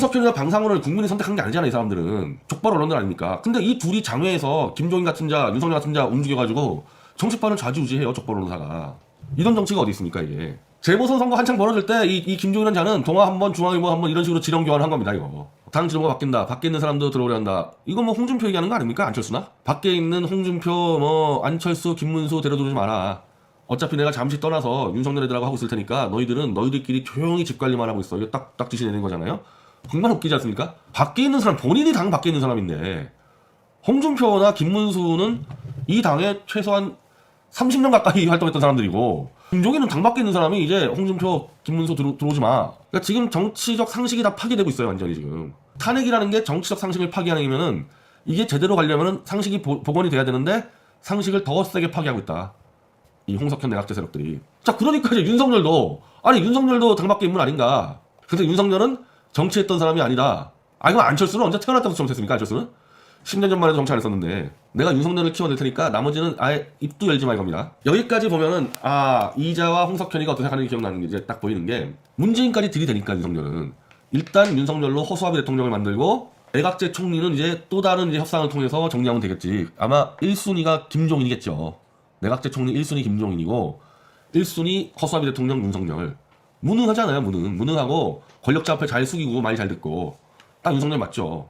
홍석현이가 방상호를 국민이 선택한 게 아니잖아 이 사람들은 족발 언론들 아닙니까? 근데 이 둘이 장외에서 김종인 같은 자, 윤석열 같은 자 움직여가지고 정치판을 좌지우지해요 족발 언론사가 이런 정치가 어디 있습니까 이게? 재보선 선거 한창 벌어질 때이 김종인이라는 자는 동아 한번 중앙일보 한번 이런 식으로 지령 교환한 겁니다 이거. 당 지도가 바뀐다. 밖에 있는 사람도 들어오려 한다. 이거 뭐 홍준표 얘기하는 거 아닙니까 안철수나? 밖에 있는 홍준표 뭐 안철수 김문수 데려들지 마라. 어차피 내가 잠시 떠나서 윤석열 애들하고 하고 있을 테니까 너희들은 너희들끼리 조용히 집 관리만 하고 있어. 이거 딱, 딱 지시 내는 거잖아요? 정말 웃기지 않습니까? 밖에 있는 사람, 본인이 당 밖에 있는 사람인데, 홍준표나 김문수는 이 당에 최소한 30년 가까이 활동했던 사람들이고, 김종인은 당 밖에 있는 사람이 이제 홍준표, 김문수 들어, 들어오지 마. 그러니까 지금 정치적 상식이 다 파괴되고 있어요, 완전히 지금. 탄핵이라는 게 정치적 상식을 파괴하는 거면은 이게 제대로 가려면은 상식이 보- 복원이 돼야 되는데 상식을 더 세게 파괴하고 있다. 이 홍석현 내각제 세력들이. 자, 그러니까 이제 윤석열도, 아니, 윤석열도 당 밖에 인물 아닌가. 그래서 윤석열은 정치했던 사람이 아니다. 아, 그럼 안철수는 언제 태어났다고 정치했습니까, 안철수는? 10년 전만 해도 정치 안 했었는데. 내가 윤석열을 키워낼 테니까 나머지는 아예 입도 열지 마 이겁니다. 여기까지 보면은, 아, 이자와 홍석현이가 어떻게 하는지 기억나는 게 이제 딱 보이는 게, 문재인까지 들이대니까, 윤석열은. 일단 윤석열로 허수아비 대통령을 만들고, 내각제 총리는 이제 또 다른 이제 협상을 통해서 정리하면 되겠지. 아마 1순위가 김종인이겠죠. 내각제 총리 1순위 김종인이고 1순위 허수아비 대통령 윤석열 무능하잖아요 무능. 무능하고 권력자 앞에 잘 숙이고 말 잘 듣고. 딱 윤석열 맞죠